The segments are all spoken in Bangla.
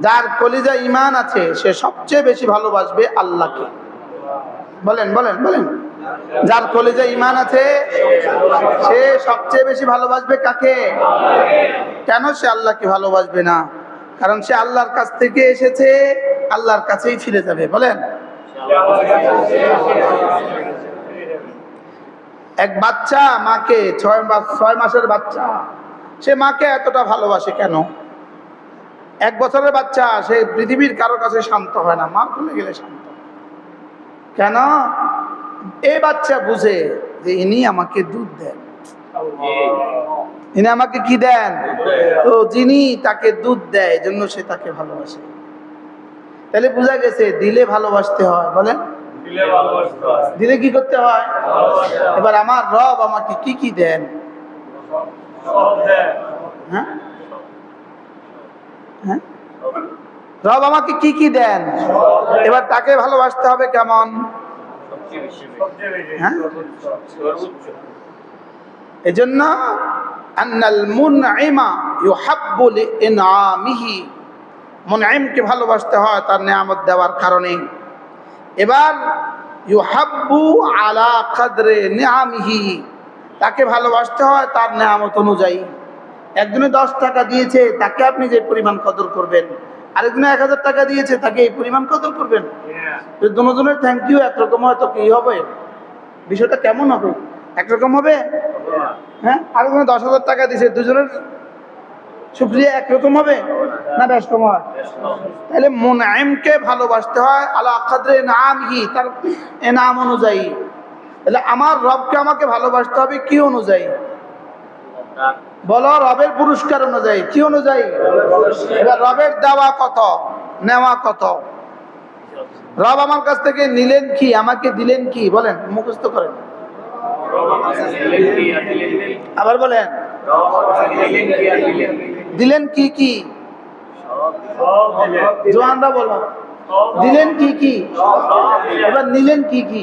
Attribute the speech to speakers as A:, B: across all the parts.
A: যার কলিজা ইমান আছে, সে সবচেয়ে বেশি ভালোবাসবে আল্লাহকে। বলেন বলেন বলেন। যার কলিজা ইমান আছে, সে সবচেয়ে বেশি ভালোবাসবে কাকে? কেন সে আল্লাহকে ভালোবাসবে না? কারণ সে আল্লাহর কাছ থেকে এসেছে, আল্লাহর কাছেই ফিরে যাবে। বলেন। এক বাচ্চা মাকে ছয় মাস ছয় মাসের বাচ্চা। সে মাকে এতটা ভালোবাসে কেন? এক বছরের বাচ্চা, সে পৃথিবীর কারোর কাছে শান্ত হয় না, মা ভুলে গেলে শান্ত। কেন? এই বাচ্চা বুঝে যে ইনি আমাকে দুধ দেন। ইনি আমাকে কি দেন? তো যিনি তাকে দুধ দেয় জন্য সে তাকে ভালোবাসে। তাহলে বোঝা গেছে, দিলে ভালোবাসতে হয়, বলেন। দিলে কি করতে হয়? এবার আমার রব আমাকে কি কি দেন? হ্যাঁ? হ্যাঁ? রব আমাকে কি কি দেন? এবার তাকে ভালোবাসতে হবে কেমন? হ্যাঁ? এজন্য আন্নাল মুনঈমা ইউহাব্বু লিইনআমিহি। মুনঈমকে ভালোবাসতে হয় তার নিয়ামত দেওয়ার কারণে। এবার ইউহাব্বু আলা কাদরে নিয়ামিহি তাকে ভালোবাসতে হয় তার নিয়ামত অনুযায়ী। একজনে দশ টাকা দিয়েছে তাকে আপনি যে পরিমাণ কদর করবেন? আরেকজনে এক হাজার টাকা দিয়েছে তাকে এই পরিমাণ কদর করবেন? দুজনের থ্যাংক ইউ একরকম হয়তো কি হবে? বিষয়টা কেমন হবে? একরকম হবে? হ্যাঁ? আরেকজনে দশ হাজার টাকা দিয়েছে দুজনের শুক্রিয়া একরকম হবে না বেশ হয় তাহলে মোনায়েমকে ভালোবাসতে হয় আলা কাদরে নাম হি তার এনাম অনুযায়ী। তাহলে আমার রবকে আমাকে ভালোবাসতে হবে কি অনুযায়ী? বলো, রবের পুরস্কার অনুযায়ী, কি অনুযায়ী? এবার রবের দেওয়া কত, নেওয়া কত? রব আমার কাছ থেকে নিলেন কি, আমাকে দিলেন কি? বলেন, মুখস্থ করেন। আবার বলেন। দিলেন কি কি? জোয়ানরা বলো দিলেন কি কি? এবার নিলেন কি কি?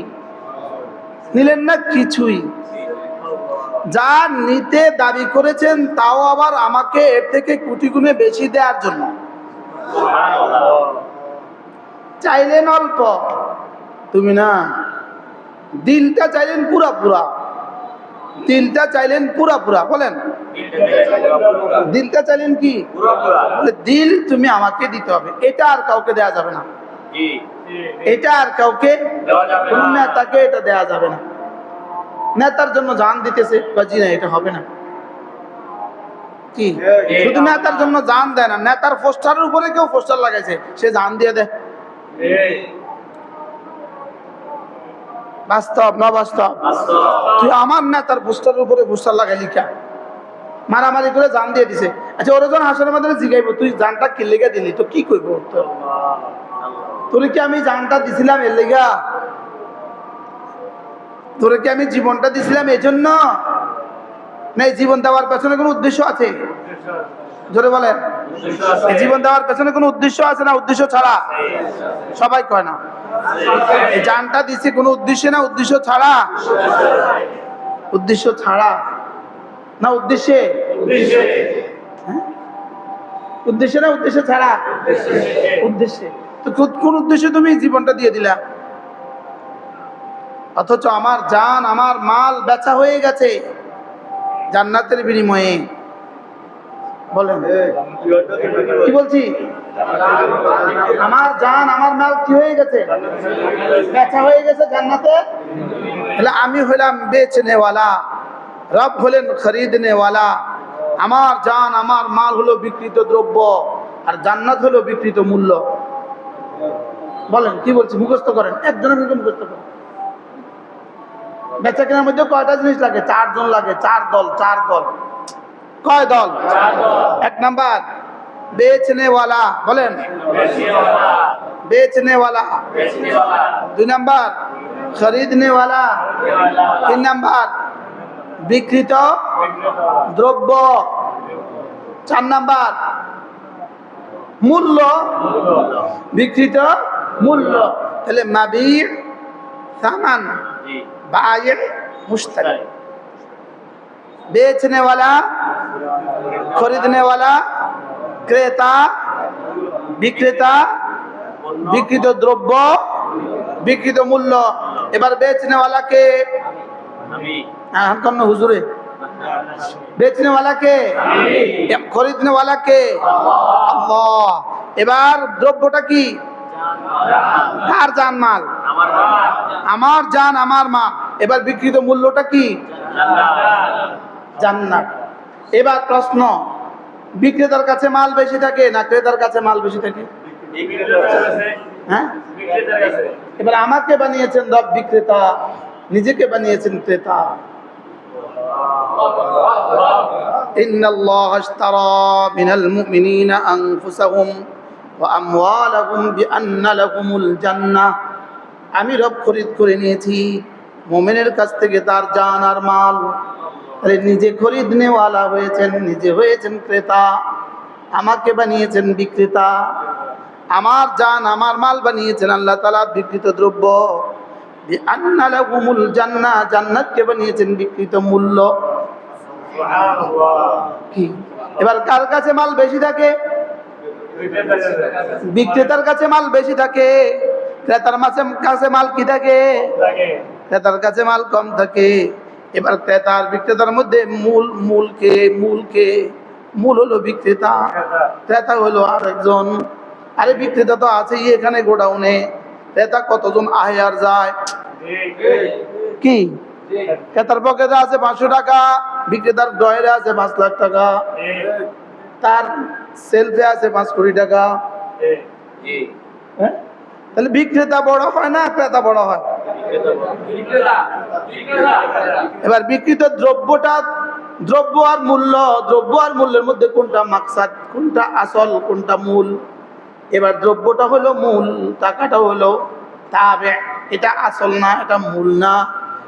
A: নিলেন না কিছুই। যা নিতে দাবি করেছেন, তাও আবার আমাকে এর থেকে কোটি গুণে বেশি দেওয়ার জন্য। চাইলেন অল্প। তুমি না, দিলটা চাইলেন পুরা পুরা। দিলটা চাইলেন পুরা পুরা বলেন। দিলটা চাইলেন কি? দিল তুমি আমাকে দিতে হবে এটা আর কাউকে দেয়া যাবে না। এটা আর কাউকে কোন নেতাকে এটা দেয়া যাবে না। নেতার জন্য জান দিতেছে জি না এটা হবে না। কি? শুধু নেতার জন্য জান দেয় না নেতার পোস্টারের উপরে কেউ পোস্টার লাগাইছে সে জান দিয়ে দেয়। বাস্তব না বাস্তব। তুই আমার নেতার পোস্টারের উপরে পোস্টার লাগাই লিখা মারামারি করে জান দিয়ে দিছে। আচ্ছা ওরা যখন হাসনের মাধ্যমে জিগাইব তুই জানটা কি লেগে দিলি? তো কি করব তোর তোরে কি আমি জানটা দিছিলাম এর লেগা? তোরে কি আমি জীবনটা দিছিলাম এই জন্য না এই জীবন দেওয়ার পেছনে কোনো উদ্দেশ্য আছে? জোরে বলেন। জীবন দেওয়ার পেছনে কোনো উদ্দেশ্য আছে না? উদ্দেশ্য ছাড়া? সবাই কয় না। জানটা দিছি কোনো উদ্দেশ্যে না, উদ্দেশ্য ছাড়া? উদ্দেশ্য ছাড়া? না, উদ্দেশ্যে? হ্যাঁ? উদ্দেশ্যে না, উদ্দেশ্য ছাড়া? উদ্দেশ্যে। তো কোন উদ্দেশ্যে তুমি জীবনটা দিয়ে দিলা? অথচ আমার জান, আমার মাল বেচা হয়ে গেছে জান্নাতের বিনিময়ে। বলেন। কি বলছি? আমার জান, আমার মাল কি হয়ে গেছে? বেচা হয়ে গেছে জান্নাতে? তাহলে আমি হইলাম বেচনেওয়ালা, রব হলেন খরিদনেওয়ালা। আমার জান, আমার মাল হলো বিকৃত দ্রব্য, আর জান্নাত হলো বিকৃত মূল্য। বলেন, কি বলছি? মুখস্থ করেন। একজনের মুখে মুখস্থ করেন। বেচা কেনার মধ্যে কয়টা জিনিস লাগে? চারজন লাগে, চার দল চার দল। কয় দল? এক নাম্বার বেচনেওয়ালা বলেন। বেচনেওয়ালা। দুই নাম্বার খরিদনেওয়ালা। তিন নাম্বার বিকৃত দ্রব্য। চার নাম্বার মূল্য। বিকৃত মূল্য। তাহলে মাবির সামান বায়ের মুস্তারি বেচনেওয়ালা खरीदने वाला ক্রেতা বিক্রেতা বিকৃত দ্রব্য বিকৃত মূল্য এবার বেচনে ওয়ালাকে হ্যাঁ কন্ন হুজুরে বেচনে ওয়ালাকে খরিদনে ওয়ালাকে আল্লাহ এবার দ্রব্যটা কি কার জান মাল আমার জান আমার মা এবার বিকৃত মূল্যটা কি জান্নাত এবার প্রশ্ন বিক্রেতার কাছে মাল বেশি থাকে না ক্রেতার কাছে মাল বেশি থাকে হ্যাঁ এবার আমাকে বানিয়েছেন রব বিক্রেতা নিজেকে বানিয়েছেন ক্রেতা إن الله اشترى من المؤمنين أنفسهم وأموالهم بأن لهم الجنة আমি রব খরিদ করে নিয়েছি মোমেনের কাছ থেকে তার জান আর মাল তাহলে নিজে খরিদ নেওয়ালা হয়েছেন নিজে হয়েছেন ক্রেতা আমাকে বানিয়েছেন বিক্রেতা। আমার জান আমার মাল বানিয়েছেন আল্লাহ তালা বিকৃত দ্রব্য। জান্নাতকে বানিয়েছেন বিকৃত মূল্য। কি? এবার কার কাছে মাল বেশি থাকে? বিক্রেতার কাছে মাল বেশি থাকে। ক্রেতার মাসে কাছে মাল কি থাকে। ক্রেতার কাছে মাল কম থাকে। এবার ক্রেতার বিক্রেতার মধ্যে মূল, মূলকে মূলকে, মূল হলো বিক্রেতা। ক্রেতা হলো আরেকজন। আরে বিক্রেতা তো আছেই এখানে গোডাউনে। ক্রেতা কতজন আহে আর যায়? কি? ক্রেতার পকেটে আছে পাঁচশো টাকা, বিক্রেতার ডয়েরে আছে পাঁচ লাখ টাকা। তার সেলফে আছে পাঁচ কোটি টাকা। হ্যাঁ? তাহলে বিক্রেতা বড় হয় না ক্রেতা বড় হয়? এবার বিক্রিত দ্রব্যটা দ্রব্য আর মূল্য, দ্রব্য আর মূল্যের মধ্যে কোনটা মাকসাদ, কোনটা আসল, কোনটা মূল? এবার দ্রব্যটা হলো মূল টাকাটা হলো তাবে। এটা আসল না, এটা মূল না।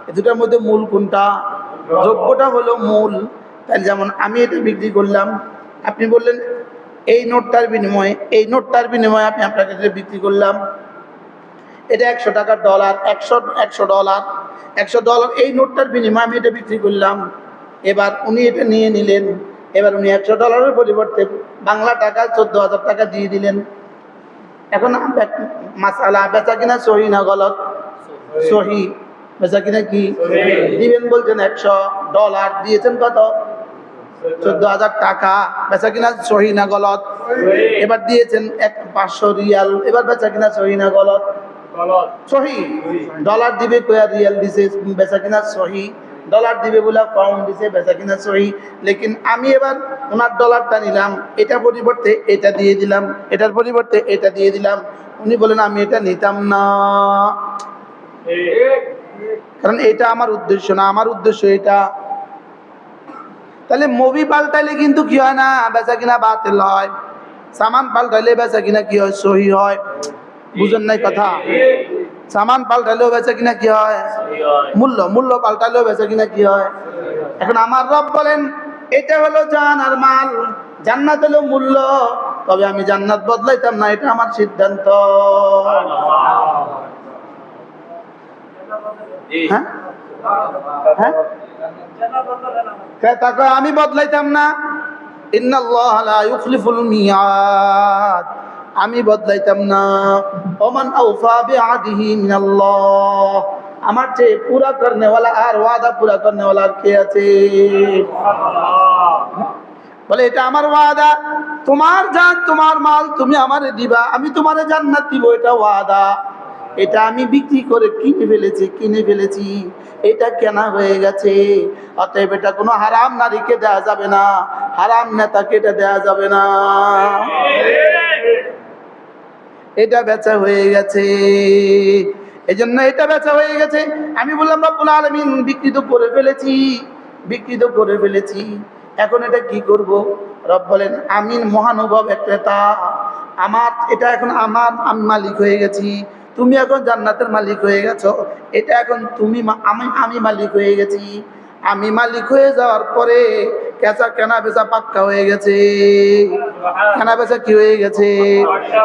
A: এ দুটার মধ্যে মূল কোনটা? দ্রব্যটা হলো মূল। তাই যেমন আমি এটা বিক্রি করলাম, আপনি বললেন, এই নোটটার বিনিময়ে, এই নোটটার বিনিময়ে আমি আপনার কাছে বিক্রি করলাম। এটা একশো টাকার ডলার একশো একশো ডলার একশো ডলার এই নোটটার বিনিময়ে আমি এটা বিক্রি করলাম। এবার উনি এটা নিয়ে নিলেন। এবার উনি একশো ডলারের পরিবর্তে বাংলা টাকা চোদ্দ হাজার টাকা দিয়ে দিলেন। এখন মাসালা বেচা কিনা সহি না গলত? সহি। বেচা কিনা কি? দিবেন বলছেন একশো ডলার দিয়েছেন কত? চোদ্দ হাজার টাকা। বেচা কিনা সহি না গলত? এবার দিয়েছেন এক পাঁচশো রিয়াল। এবার বেচা কিনা সহি না গলত? সহি। ডলার দিবে কয়া রিয়াল দিছে বেচা কিনা সহি। ডলার দিবে বলে পাউন্ড দিছে বেচা কিনা সহি। লেকিন আমি এবার ওনার ডলারটা নিলাম এটা পরিবর্তে এটা দিয়ে দিলাম এটার পরিবর্তে এটা দিয়ে দিলাম। উনি বলেন আমি এটা নিতাম না। কারণ এটা আমার উদ্দেশ্য না আমার উদ্দেশ্য এটা। তাহলে মুভি পাল্টাইলে কিন্তু কি হয় না? বেচা কিনা বাতিল হয়। সামান পাল্টাইলে বেচা কিনা কি হয়? সহি হয়। বুঝেন নাই কথা। সামান পাল্টাইলেও বেচা কিনা কি হয়? মূল্য মূল্য পাল্টালেও বেচা কিনা কি হয়? এখন আমার রব বলেন, এটা হলো জান আর মাল। জান্নাত হলো মূল্য। তবে আমি জান্নাত বদলাইতাম না, এটা আমার সিদ্ধান্ত। হ্যাঁ? হ্যাঁ? আমি বদলাইতাম না? আমি বদলাইতাম না। ওমান আউফা বিআদিহি মিনাল্লাহ। আমার চেয়ে পুরা করনেওয়ালা আর ওয়াদা পুরা করনেওয়ালা কে আছে? বলে, এটা আমার ওয়াদা। তোমার জান, তোমার মাল, তুমি আমারে দিবা। আমি তোমারে জান্নাত দিব, এটা ওয়াদা। এটা আমি বিক্রি করে কিনে ফেলেছি কিনে ফেলেছি। এটা কেনা হয়ে গেছে। অতএব এটা কোনো হারাম নারীকে দেয়া যাবে না। হারাম নেতাকে এটা দেয়া যাবে না। এটা বেচা হয়ে গেছে। এই জন্য এটা বেচা হয়ে গেছে। আমি বললাম, রব্বুল আলমিন, বিকৃত করে ফেলেছি, বিকৃত করে ফেলেছি। এখন এটা কি করব? রব বলেন, আমিন মহানুভব এক ক্রেতা আমার, এটা এখন আমার, আমি মালিক হয়ে গেছি। তুমি এখন জান্নাতের মালিক হয়ে গেছো। এটা এখন তুমি আমি আমি মালিক হয়ে গেছি। আমি মালিক হয়ে যাওয়ার পরে কেঁচা কেনা বেচা পাক্কা হয়ে গেছে। কেনা বেচা কি হয়ে গেছে?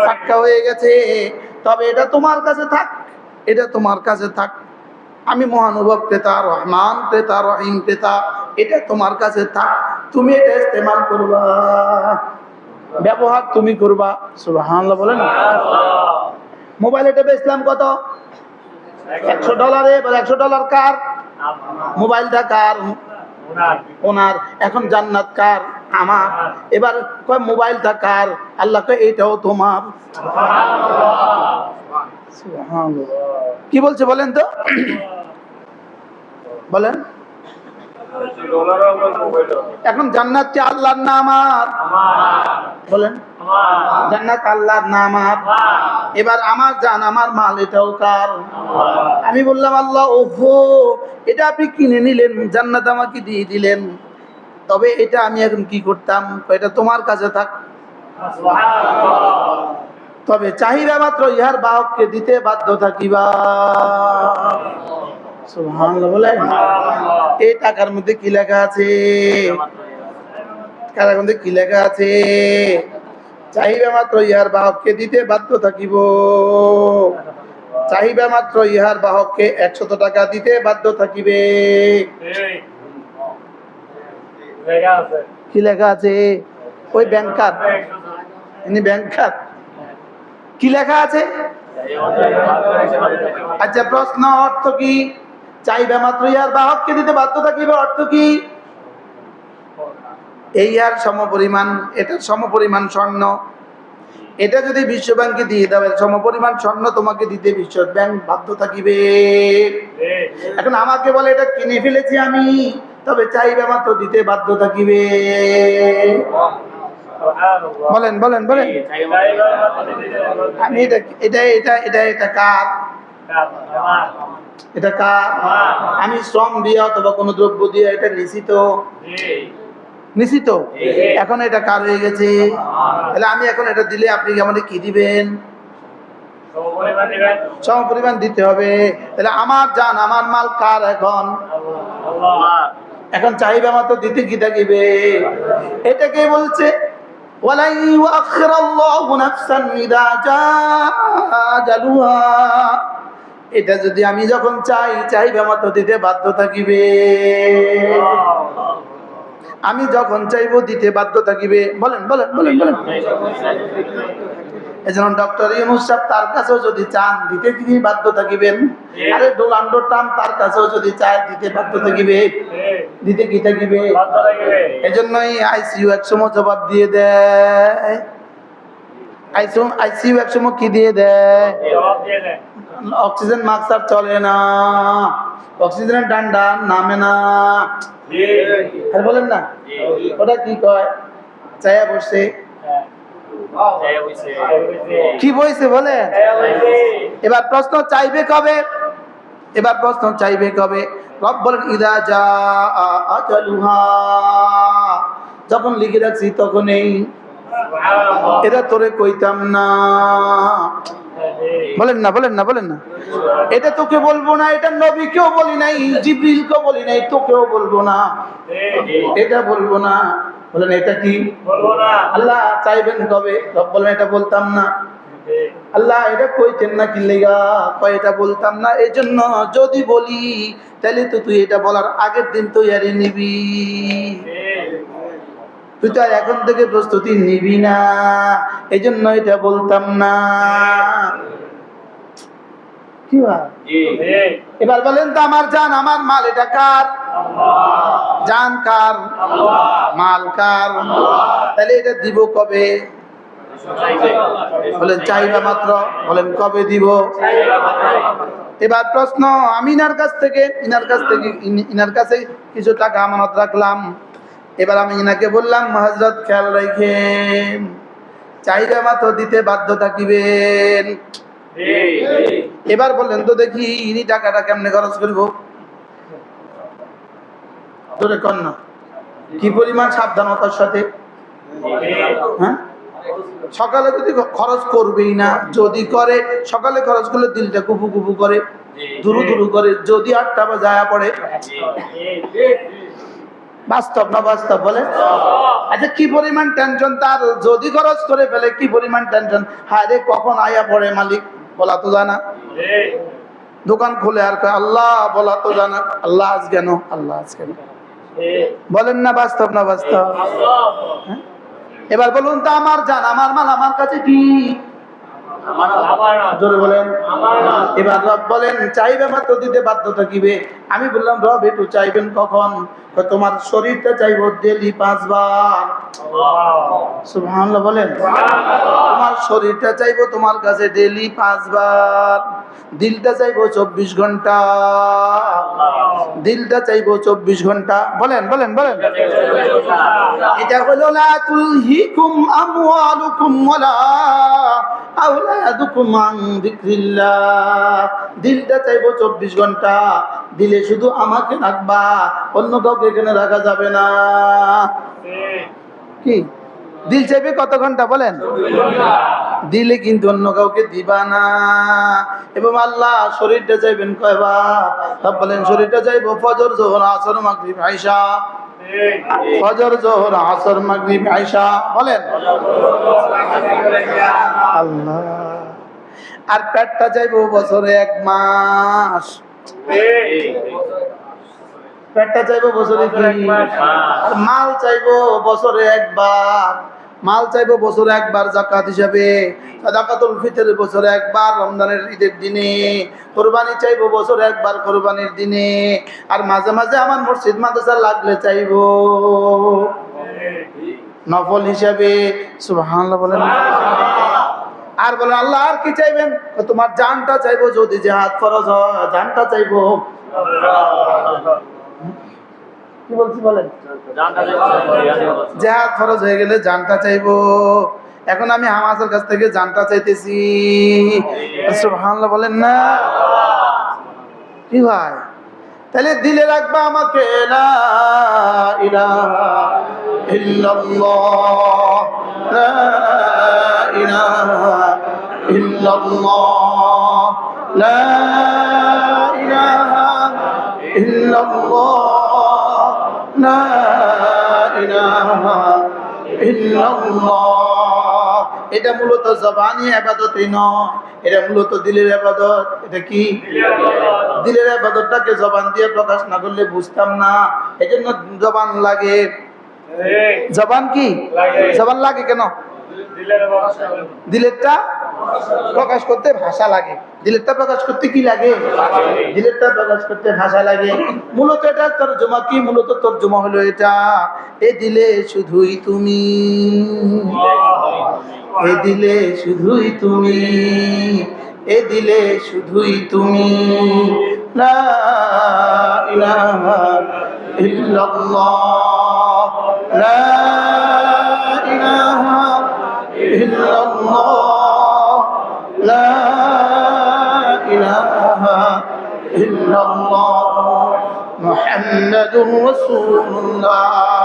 A: পাক্কা হয়ে গেছে। তবে এটা তোমার কাছে থাক, এটা তোমার কাছে থাক। আমি মহানুভব ক্রেতা, রহমান ক্রেতা, রহিম ক্রেতা, এটা তোমার কাছে থাক। তুমি এটা ইস্তেমাল করবা। ব্যবহার তুমি করবা। সুবহানাল্লাহ বলেন মোবাইল এটা বেচলাম কত? একশো ডলারে একশো ডলার কার? মোবাইলটা কার? ওনার। এখন জান্নাত কার? আমার। এবার কয় মোবাইলটা কার? আল্লাহ কয় তোমার। কি বলছে বলেন তো? বলেন। এখন জান্নাত কি আল্লাহর না আমার। বলেন। জান্নাত আল্লাহর না আমার এবার আমার জান আমার মাল এটাও কার? আমি বললাম আল্লাহ ওহো এটা আপনি কিনে নিলেন জান্নাত আমাকে দিয়ে দিলেন। তবে এটা আমি এখন কি করতাম? এটা তোমার কাছে থাক। তবে চাহিদা মাত্র ইহার বাহককে দিতে বাধ্য থাকিবা। এই টাকার মধ্যে কি লেখা আছে? টাকার মধ্যে কি লেখা আছে? চাহিদা মাত্র ইহার বাহককে দিতে বাধ্য থাকিব। চাহিদা মাত্র ইহার বাহককে একশত টাকা দিতে বাধ্য থাকিবে। কি লেখা আছে? ওই ব্যাংকার। ইনি ব্যাংকার। কি লেখা আছে? আচ্ছা প্রশ্ন, অর্থ কি? চাইবে মাত্র ইহার বাহককে দিতে বাধ্য থাকিবে, অর্থ কি? এই আর সম পরিমাণ এটার সম পরিমাণ স্বর্ণ। এটা যদি বিশ্ব ব্যাংকে দিয়ে দেবে সম পরিমাণ স্বর্ণ তোমাকে দিতে বিশ্ব ব্যাংক বাধ্য থাকিবে। এখন আমাকে বলে, এটা কিনে ফেলেছি আমি, তবে চাইবে মাত্র দিতে বাধ্য থাকিবে। বলেন বলেন বলেন। আমি এটা এটা এটা এটা এটা কার? এটা কার? আমি শ্রম দিয়ে অথবা কোনো দ্রব্য দিয়ে এটা নিশ্চিত নিশ্চিত? এখন এটা কার হয়ে গেছে? তাহলে আমি এখন এটা দিলে আপনি আমাকে কি দিবেন? সম পরিমাণ দিতে হবে। তাহলে আমার জান, আমার মাল কার এখন? এখন চাহিদা মতো দিতে কি থাকিবে? এটা কে বলছে? ওয়ালাই ইউআখিরাল্লাহু নাফসান ইযা জাআ এটা যদি আমি যখন চাই, চাহিদা মতো দিতে বাধ্য থাকিবে। আমি যখন চাইব দিতে বাধ্য থাকিবে। বলেন বলেন বলেন বলেন। ডক্টর তার কাছেও যদি চান, দিতে বাধ্য থাকিবেন। আরে তার কাছেও যদি চায়, দিতে বাধ্য থাকিবে। দিতে কি থাকিবে? আইসিইউ জবাব দিয়ে দেয়। কি দিয়ে দেয়? অক্সিজেন মাস্ক আর চলে না। অক্সিজেনের ডান্ডা নামে না। আর বলেন না, ওটা কি কয়? চায়া বসে কি বইছে বলে এবার প্রশ্ন চাইবে কবে? এবার প্রশ্ন চাইবে কবে? রব বলেন, ইদা যা আজালুহা। যখন লিখে রাখছি তখনই, এটা তোরে কইতাম না। বলেন না বলেন না বলেন না। এটা তোকে বলব না এটা নবীকেও বলি নাই জিব্রিলকেও বলি নাই তোকেও বলব না। এটা বলব না। বলেন এটা কি? আল্লাহ চাইবেন কবে? রব বলেন এটা বলতাম না। আল্লাহ এটা কইতেন না কি লেগা? কয় এটা বলতাম না। এই জন্য যদি বলি তাহলে তো তুই এটা বলার আগের দিন তৈয়ারি নিবি। তুই তো আর এখন থেকে প্রস্তুতি নিবি না। এই জন্য এটা বলতাম না। কি এবার বলেন তো আমার জান আমার মাল এটা কার? জান কার? মাল কার? তাহলে এটা দিব কবে? বলেন চাইবা মাত্র? বলেন কবে দিব? এবার প্রশ্ন আমি ইনার কাছ থেকে ইনার কাছ থেকে ইন- ইনার কাছে কিছু টাকা আমানত রাখলাম। এবার আমি ইনাকে বললাম হজরত খেয়াল রাখেন। চাহিদা মাত্র দিতে বাধ্য থাকিবেন। এবার বললেন তো দেখি ইনি টাকাটা কেমনে খরচ করব? তোরে কর না। কি পরিমাণ সাবধানতার সাথে? হ্যাঁ? সকালে যদি খরচ করবেই না যদি করে সকালে খরচ করলে দিলটা কুপু কুপু করে দুরু দুরু করে যদি আটটা বা যায় পড়ে বাস্তব না বাস্তব বলে আচ্ছা কি পরিমাণ টেনশন তার? যদি খরচ করে ফেলে, কি পরিমাণ টেনশন হায় রে, কখন আয়া পড়ে মালিক? বলা তো জানা দোকান খুলে আর আল্লাহ, বলা তো জানা আল্লাহ আজ কেন? আল্লাহ আজ কেন? বলেন না, বাস্তব না বাস্তব? হ্যাঁ? এবার বলুন তো, আমার জান, আমার মাল, আমার কাছে কি? জোরে বলেন। এবার রব বলেন চাইবে মাত্র দিতে বাধ্য থাকিবে আমি বললাম রব একটু চাইবেন কখন? তোমার শরীরটা চাইব ডেলি পাঁচবার। সুবহানাল্লাহ বলেন। তোমার শরীরটা চাইব তোমার কাছে ডেলি পাঁচবার। দিলটা চাইব চব্বিশ ঘণ্টা। দিলটা চাইব চব্বিশ ঘণ্টা। বলেন বলেন বলেন। এটা হলো লা তুলহিকুম আমওয়ালুকুম ওয়ালা আওলাদুকুম আন যিকরিল্লাহ। দিলটা চাইব 24 ঘণ্টা। দিলে শুধু আমাকে রাখবা, অন্য কাউকে এখানে রাখা যাবে না। কি? দিল চাইবে কত ঘণ্টা বলেন? দিলে কিন্তু অন্য কাউকে দিবা না। এবং আল্লাহ শরীরটা চাইবেন কয়বার সব বলেন, শরীরটা চাইব ফজর, জোহর, আসর, মাগরিব আইসা ফজর, জোহর, আসর, মাগরিব আইসা বলেন। আল্লাহ। আর পেটটা চাইব বছরে এক মাস। পেটটা চাইব বছরে মাল চাইব বছরে একবার। মাল চাইব বছরে একবার জাকাত হিসাবে জাকাতুল ফিতর বছরে একবার রমজানের ঈদের দিনে, কোরবানি চাইব বছরে একবার কোরবানির দিনে, আর মাঝে মাঝে আমার মসজিদ মাদ্রাসা লাগলে চাইব। নফল হিসাবে, সুবহানাল্লাহ বলেন। আর বলেন, আল্লাহ আর কি চাইবেন? তোমার জানটা চাইব যদি জেহাদ ফরজ হয়, জানটা চাইব। কি বলছি বলেন? জেহাদ ফরজ হয়ে গেলে জানটা চাইব। এখন আমি হামাজের কাছ থেকে জানটা চাইতেছি। সুবহানাল্লাহ বলেন না। কি ভাই? তাহলে দিলে রাখবা আমাকে লা ইলাহা ইল্লাল্লাহ। লা ইলাহা ইল্লাল্লাহ। লা ইলাহা ইল্লাল্লাহ। ইলাহা ইল্লাল্লাহ। এটা মূলত জবানি আবাদতই নয় এটা মূলত দিলের আবাদত। এটা কি? দিলের আবাদতটাকে জবান দিয়ে প্রকাশ না করলে বুঝতাম না। এজন্য জন্য জবান লাগে। জবান কি? জবান লাগে কেন? দিলেরটা প্রকাশ করতে ভাষা লাগে। দিলেরটা প্রকাশ করতে কি লাগে? দিলেরটা প্রকাশ করতে ভাষা লাগে। মূলত এটা তর্জমা কি? মূলত তর্জমা হলো এটা। এ দিলে শুধুই তুমি। এ দিলে শুধুই তুমি। এ দিলে শুধুই তুমি। লা ইলাহা ইল্লাল্লাহ। লা রাসূলুল্লাহ